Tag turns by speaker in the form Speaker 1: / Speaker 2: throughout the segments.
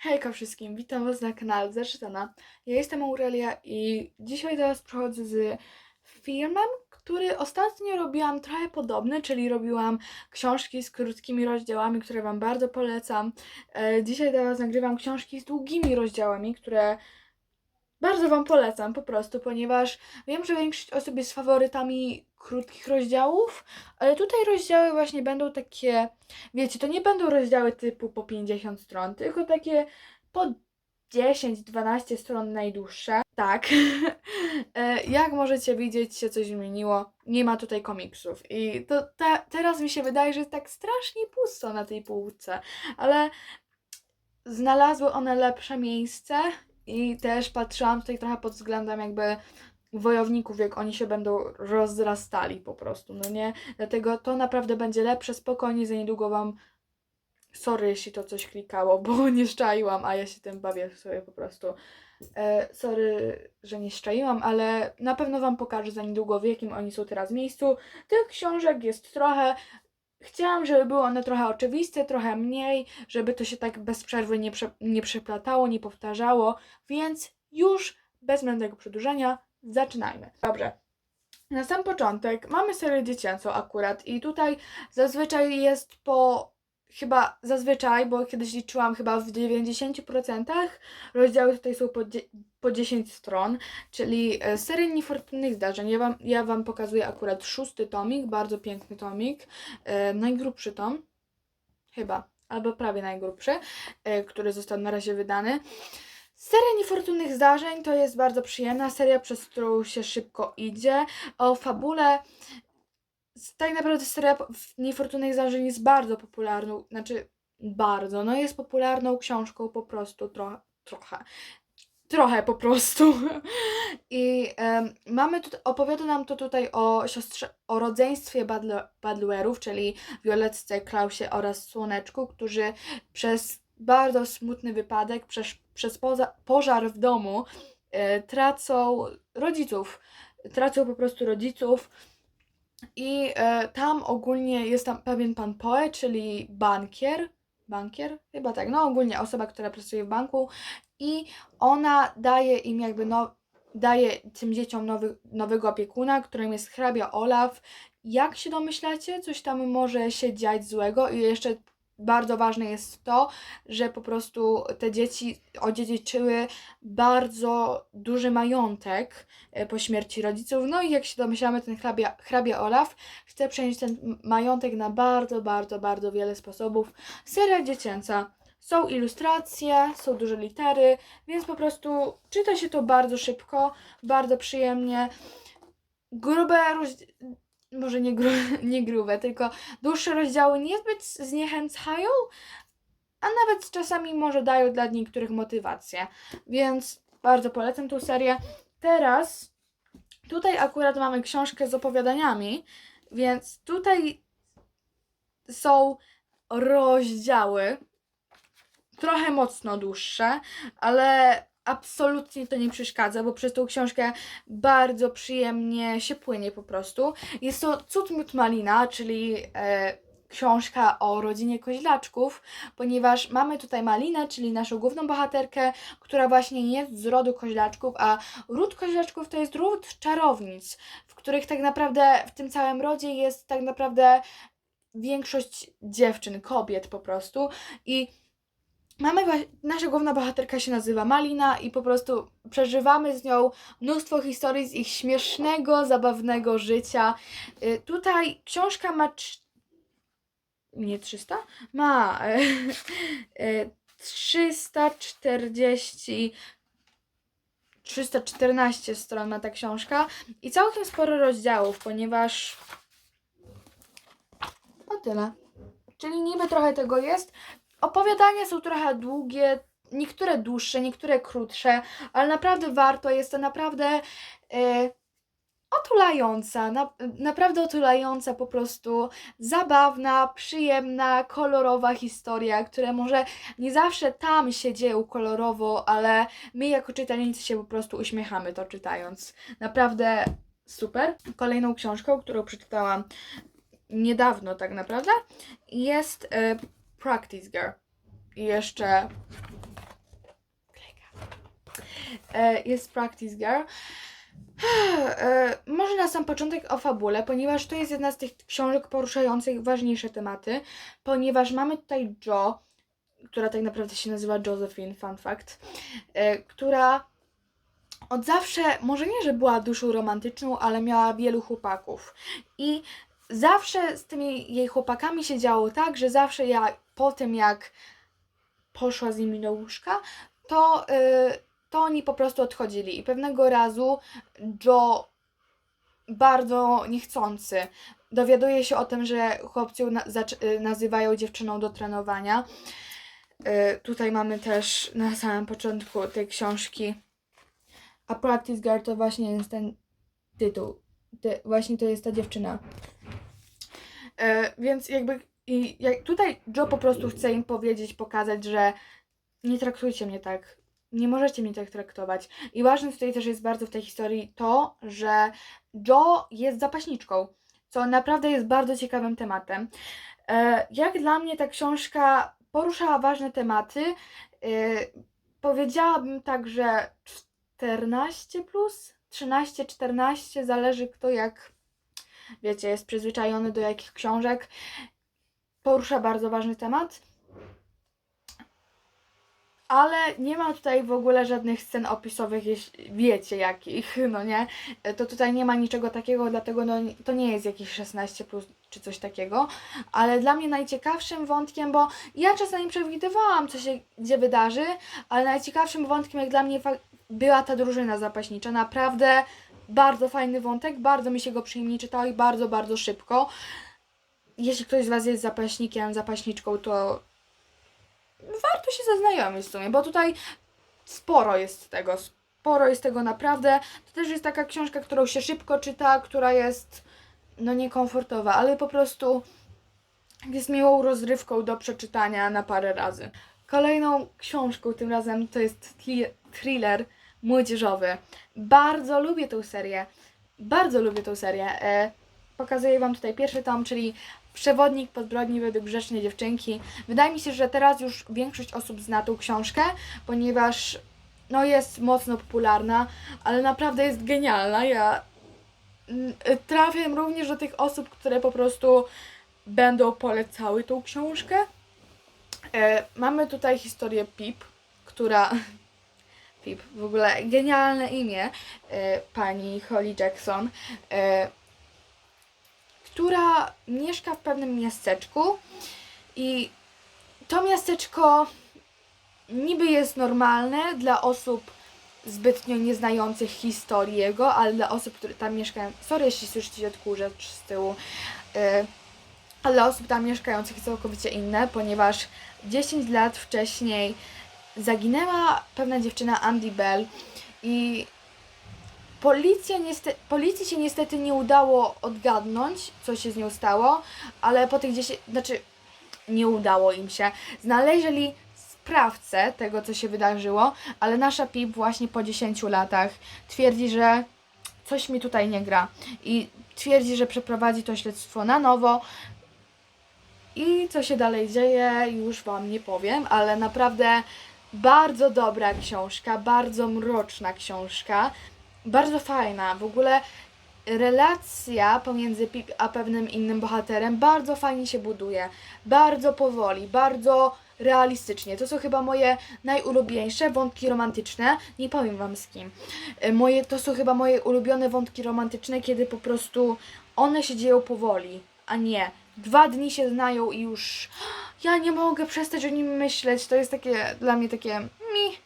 Speaker 1: Hejka wszystkim, witam Was na kanale Zaczytana. Ja jestem Aurelia i dzisiaj do Was przychodzę z filmem, który ostatnio robiłam trochę podobny, czyli robiłam książki z krótkimi rozdziałami, które Wam bardzo polecam. E, Dzisiaj dla Was nagrywam książki z długimi rozdziałami, które bardzo Wam polecam po prostu, ponieważ wiem, że większość osób jest faworytami krótkich rozdziałów, ale tutaj rozdziały właśnie będą takie, wiecie, to nie będą rozdziały typu po 50 stron, tylko takie po 10-12 stron najdłuższe. Tak. E, Jak możecie widzieć, się coś zmieniło. Nie ma tutaj komiksów. I to teraz mi się wydaje, że jest tak strasznie pusto na tej półce, ale znalazły one lepsze miejsce i też patrzyłam tutaj trochę pod względem jakby wojowników, jak oni się będą rozrastali po prostu, no nie? Dlatego to naprawdę będzie lepsze, spokojnie, za niedługo Wam sorry, jeśli to coś klikało, bo nie szczaiłam, a ja się tym bawię sobie po prostu. E, sorry, że nie szczaiłam, ale na pewno Wam pokażę za niedługo, w jakim oni są teraz miejscu. Tych książek jest trochę. Chciałam, żeby były one trochę oczywiste, trochę mniej, żeby to się tak bez przerwy nie, prze, nie przeplatało, nie powtarzało, więc już bez zbędnego przedłużenia zaczynajmy. Dobrze. Na sam początek mamy serię dziecięcą akurat i tutaj zazwyczaj jest po chyba zazwyczaj, bo kiedyś liczyłam chyba w 90% rozdziały tutaj są po, po 10 stron, czyli e, seria niefortunnych zdarzeń. Ja wam, ja wam pokazuję akurat szósty tomik, bardzo piękny tomik, e, najgrubszy tom, chyba, albo prawie najgrubszy, e, który został na razie wydany. Seria niefortunnych zdarzeń to jest bardzo przyjemna seria, przez którą się szybko idzie. O fabule tak naprawdę seria niefortunnych zdarzeń jest bardzo popularną, znaczy bardzo, no jest popularną książką po prostu trochę, trochę, trochę po prostu. I em, mamy tu, opowiada nam to tutaj o siostrze, o rodzeństwie Badle, Badluerów, czyli Violetce, Klausie oraz Słoneczku, którzy przez bardzo smutny wypadek, przez, przez poza, pożar w domu e, tracą rodziców. Tracą po prostu rodziców. I e, tam ogólnie jest tam pewien pan Poe, czyli bankier. Bankier? Chyba tak. No ogólnie osoba, która pracuje w banku i ona daje im jakby no, daje tym dzieciom nowy, nowego opiekuna, którym jest hrabia Olaf. Jak się domyślacie, coś tam może się dziać złego i jeszcze bardzo ważne jest to, że po prostu te dzieci odziedziczyły bardzo duży majątek e, po śmierci rodziców. No i jak się domyślamy, ten hrabia, hrabia Olaf chce przenieść ten majątek na bardzo, bardzo, bardzo wiele sposobów. Seria dziecięca. Są ilustracje, są duże litery, więc po prostu czyta się to bardzo szybko, bardzo przyjemnie. Grube. Może nie, gru... nie grube, tylko dłuższe rozdziały niezbyt zniechęcają, a nawet czasami może dają dla niektórych motywację. Więc bardzo polecam tą serię. Teraz tutaj akurat mamy książkę z opowiadaniami, więc tutaj są rozdziały trochę mocno dłuższe, ale absolutnie to nie przeszkadza, bo przez tą książkę bardzo przyjemnie się płynie po prostu. Jest to Cud Miód Malina, czyli e, książka o rodzinie koźlaczków, ponieważ mamy tutaj Malinę, czyli naszą główną bohaterkę, która właśnie jest z rodu koźlaczków, a ród koźlaczków to jest ród czarownic, w których tak naprawdę w tym całym rodzie jest tak naprawdę większość dziewczyn, kobiet po prostu i Mamy, nasza główna bohaterka się nazywa Malina i po prostu przeżywamy z nią mnóstwo historii z ich śmiesznego, zabawnego życia. Y, tutaj książka ma nie 300? Ma e, e, 340 314 stron ma ta książka i całkiem sporo rozdziałów, ponieważ o tyle. Czyli niby trochę tego jest. Opowiadania są trochę długie, niektóre dłuższe, niektóre krótsze, ale naprawdę warto. Jest to naprawdę e, otulająca, na, naprawdę otulająca, po prostu zabawna, przyjemna, kolorowa historia, która może nie zawsze tam się dzieją kolorowo, ale my jako czytelnicy się po prostu uśmiechamy to czytając. Naprawdę super. Kolejną książką, którą przeczytałam niedawno tak naprawdę, jest e, Practice Girl. I jeszcze E, jest Practice Girl. E, może na sam początek o fabule, ponieważ to jest jedna z tych książek poruszających ważniejsze tematy, ponieważ mamy tutaj Jo, która tak naprawdę się nazywa Josephine, fun fact, e, która od zawsze, może nie, że była duszą romantyczną, ale miała wielu chłopaków. I zawsze z tymi jej chłopakami się działo tak, że zawsze ja po tym jak poszła z nimi do łóżka, to, y, to oni po prostu odchodzili. I pewnego razu Joe bardzo niechcący dowiaduje się o tym, że chłopcy na, y, nazywają dziewczyną do trenowania. Y, tutaj mamy też na samym początku tej książki a Practice Girl to właśnie jest ten tytuł. Ty, właśnie to jest ta dziewczyna. E, więc jakby i jak tutaj Joe po prostu chce im powiedzieć, pokazać, że nie traktujcie mnie tak. Nie możecie mnie tak traktować. I ważne tutaj też jest bardzo w tej historii to, że Joe jest zapaśniczką, co naprawdę jest bardzo ciekawym tematem. E, jak dla mnie ta książka poruszała ważne tematy. E, powiedziałabym tak, że 14 plus, 13, 14, zależy kto jak, wiecie, jest przyzwyczajony do jakich książek. Porusza bardzo ważny temat. Ale nie ma tutaj w ogóle żadnych scen opisowych, jeśli wiecie jakich, no nie? To tutaj nie ma niczego takiego, dlatego no, to nie jest jakieś 16 plus czy coś takiego. Ale dla mnie najciekawszym wątkiem, bo ja czasami przewidywałam, co się gdzie wydarzy, ale najciekawszym wątkiem jak dla mnie była ta drużyna zapaśnicza. Naprawdę bardzo fajny wątek, bardzo mi się go przyjemnie czytało i bardzo, bardzo szybko. Jeśli ktoś z Was jest zapaśnikiem, zapaśniczką, to warto się zaznajomić w sumie, bo tutaj sporo jest tego, sporo jest tego naprawdę. To też jest taka książka, którą się szybko czyta, która jest no niekomfortowa, ale po prostu jest miłą rozrywką do przeczytania na parę razy. Kolejną książką tym razem to jest thriller młodzieżowy. Bardzo lubię tę serię. Bardzo lubię tę serię. E, pokazuję Wam tutaj pierwszy tom, czyli Przewodnik po zbrodni według grzecznej dziewczynki. Wydaje mi się, że teraz już większość osób zna tą książkę, ponieważ no jest mocno popularna, ale naprawdę jest genialna. Ja mm, trafiam również do tych osób, które po prostu będą polecały tą książkę. E, mamy tutaj historię Pip, która. Pip, w ogóle genialne imię e, pani Holly Jackson, e, która mieszka w pewnym miasteczku i to miasteczko niby jest normalne dla osób zbytnio nieznających historii jego, ale dla osób, które tam mieszkają. Sorry, jeśli słyszycie odkurzacz z tyłu. E, ale dla osób tam mieszkających całkowicie inne, ponieważ 10 lat wcześniej zaginęła pewna dziewczyna Andy Bell i policja niestety, policji się niestety nie udało odgadnąć, co się z nią stało, ale po tych 10, znaczy nie udało im się. Znaleźli sprawcę tego, co się wydarzyło, ale nasza Pip właśnie po 10 latach twierdzi, że coś mi tutaj nie gra i twierdzi, że przeprowadzi to śledztwo na nowo, i co się dalej dzieje, już Wam nie powiem, ale naprawdę bardzo dobra książka, bardzo mroczna książka, bardzo fajna. W ogóle relacja pomiędzy Pip a pewnym innym bohaterem bardzo fajnie się buduje. Bardzo powoli, bardzo realistycznie. To są chyba moje najulubieńsze wątki romantyczne. Nie powiem Wam z kim. E, Moje, to są chyba moje ulubione wątki romantyczne, kiedy po prostu one się dzieją powoli, a nie dwa dni się znają i już ja nie mogę przestać o nim myśleć. To jest takie dla mnie takie mi,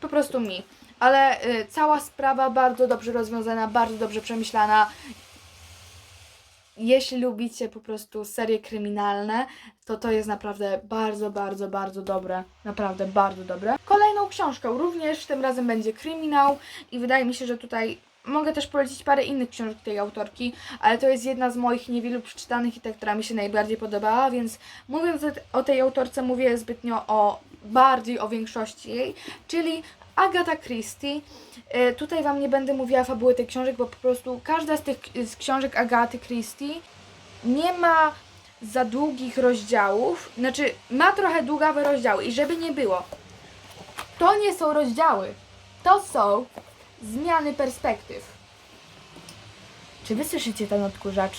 Speaker 1: po prostu mi. Ale y, cała sprawa bardzo dobrze rozwiązana, bardzo dobrze przemyślana. Jeśli lubicie po prostu serie kryminalne, to to jest naprawdę bardzo, bardzo, bardzo dobre. Naprawdę bardzo dobre. Kolejną książką również tym razem będzie kryminał i wydaje mi się, że tutaj mogę też polecić parę innych książek tej autorki, ale to jest jedna z moich niewielu przeczytanych i ta, która mi się najbardziej podobała, więc mówiąc o tej autorce mówię zbytnio o bardziej o większości jej, czyli Agata Christie. E, Tutaj Wam nie będę mówiła fabuły tych książek, bo po prostu każda z tych z książek Agaty Christie nie ma za długich rozdziałów, znaczy ma trochę długawe rozdziały i żeby nie było, to nie są rozdziały, To są zmiany perspektyw. Czy wy słyszycie ten odkurzacz?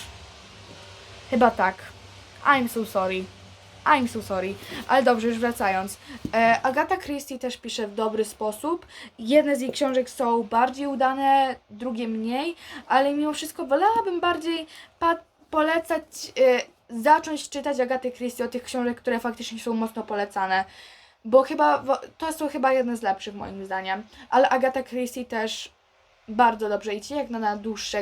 Speaker 1: Chyba tak. I'm so sorry. I'm so sorry. Ale dobrze, już wracając. E, Agata Christie też pisze w dobry sposób. Jedne z jej książek są bardziej udane, drugie mniej, ale mimo wszystko wolałabym bardziej polecać, e, zacząć czytać Agaty Christie od tych książek, które faktycznie są mocno polecane. Bo chyba, to są chyba jedne z lepszych moim zdaniem. Ale Agata Christie też bardzo dobrze idzie, jak na, na dłuższe,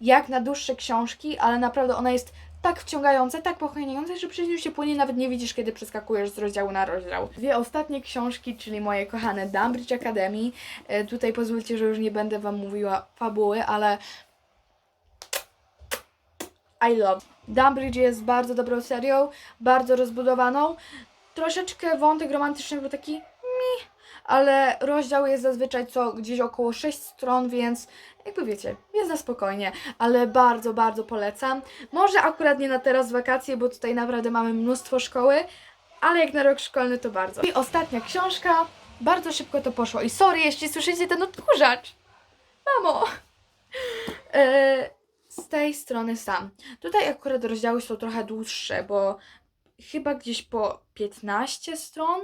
Speaker 1: jak na dłuższe książki, ale naprawdę ona jest tak wciągająca, tak pochłaniająca, że przecież się płynie, nawet nie widzisz, kiedy przeskakujesz z rozdziału na rozdział. Dwie ostatnie książki, czyli moje kochane Dumbridge Academy. E, tutaj pozwólcie, że już nie będę Wam mówiła fabuły, ale I love. Dumbridge jest bardzo dobrą serią, bardzo rozbudowaną. Troszeczkę wątek romantyczny był taki mi, ale rozdział jest zazwyczaj co gdzieś około 6 stron, więc jakby wiecie, jest na spokojnie, ale bardzo, bardzo polecam. Może akurat nie na teraz wakacje, bo tutaj naprawdę mamy mnóstwo szkoły, ale jak na rok szkolny to bardzo. I ostatnia książka, bardzo szybko to poszło. I sorry, jeśli słyszycie ten odkurzacz. Mamo! E, z tej strony sam. Tutaj akurat rozdziały są trochę dłuższe, bo chyba gdzieś po 15 stron.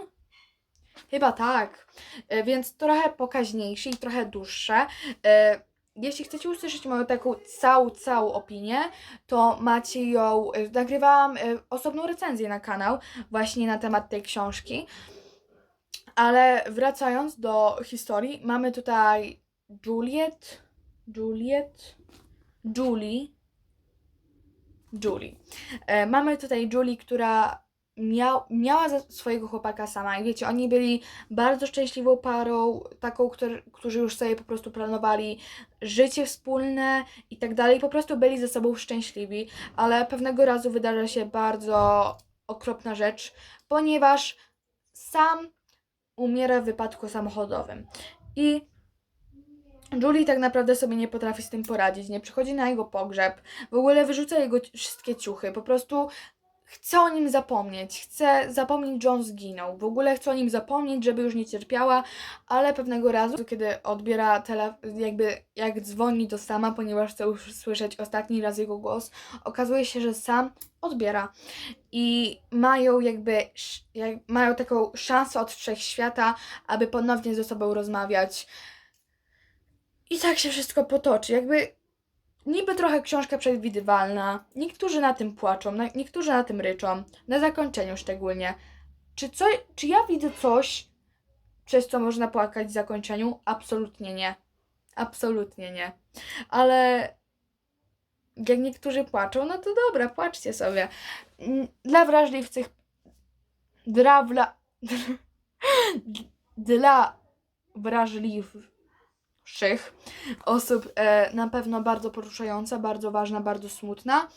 Speaker 1: Chyba tak. E, Więc trochę pokaźniejsze i trochę dłuższe. E, Jeśli chcecie usłyszeć moją taką całą, całą opinię, to macie ją. e, Nagrywałam osobną recenzję na kanał właśnie na temat tej książki. Ale wracając do historii, mamy tutaj Juliet. Juliet. Julie. Julie. E, mamy tutaj Julie, która miał, miała swojego chłopaka sama. I wiecie, oni byli bardzo szczęśliwą parą, taką, którzy, którzy już sobie po prostu planowali życie wspólne i tak dalej. Po prostu byli ze sobą szczęśliwi, ale pewnego razu wydarza się bardzo okropna rzecz, ponieważ sam umiera w wypadku samochodowym. I Julie tak naprawdę sobie nie potrafi z tym poradzić, nie przychodzi na jego pogrzeb, w ogóle wyrzuca jego wszystkie ciuchy, po prostu chce o nim zapomnieć, chce zapomnieć, że on zginął, w ogóle chce o nim zapomnieć, żeby już nie cierpiała, ale pewnego razu, kiedy odbiera telefon, jakby jak dzwoni do sama, ponieważ chce już słyszeć ostatni raz jego głos, okazuje się, że sam odbiera i mają jakby, jak, mają taką szansę od wszechświata, aby ponownie ze sobą rozmawiać. I tak się wszystko potoczy. Jakby niby trochę książka przewidywalna. Niektórzy na tym płaczą, na, niektórzy na tym ryczą. Na zakończeniu szczególnie. Czy, co, czy ja widzę coś, przez co można płakać w zakończeniu? Absolutnie nie. Absolutnie nie. Ale jak niektórzy płaczą, no to dobra, płaczcie sobie. Mm, Dla wrażliwcych, dla, wla, dla wrażliwszych osób e, na pewno bardzo poruszająca, bardzo ważna, bardzo smutna.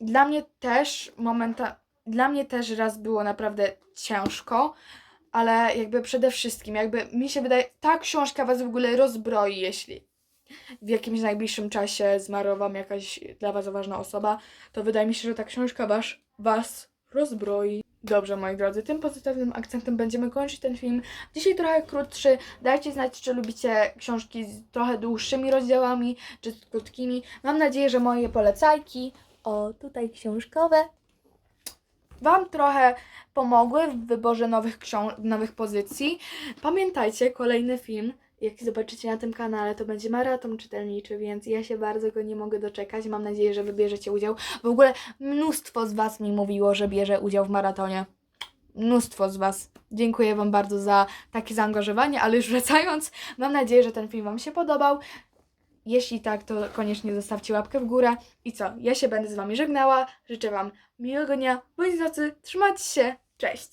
Speaker 1: Dla mnie też momenta, dla mnie też raz było naprawdę ciężko, ale jakby przede wszystkim, jakby mi się wydaje, ta książka was w ogóle rozbroi, jeśli w jakimś najbliższym czasie zmarła wam jakaś dla was ważna osoba, to wydaje mi się, że ta książka was, was rozbroi. Dobrze, moi drodzy, tym pozytywnym akcentem będziemy kończyć ten film. Dzisiaj trochę krótszy. Dajcie znać, czy lubicie książki z trochę dłuższymi rozdziałami, czy z krótkimi. Mam nadzieję, że moje polecajki, o tutaj książkowe, Wam trochę pomogły w wyborze nowych, nowych pozycji. Pamiętajcie, kolejny film, jak zobaczycie na tym kanale, to będzie maraton czytelniczy, więc ja się bardzo go nie mogę doczekać. Mam nadzieję, że wybierzecie udział. W ogóle mnóstwo z Was mi mówiło, że bierze udział w maratonie. Mnóstwo z Was. Dziękuję Wam bardzo za takie zaangażowanie, ale już wracając, mam nadzieję, że ten film Wam się podobał. Jeśli tak, to koniecznie zostawcie łapkę w górę. I co? Ja się będę z Wami żegnała. Życzę Wam miłego dnia, bądź nocy. Trzymajcie się. Cześć!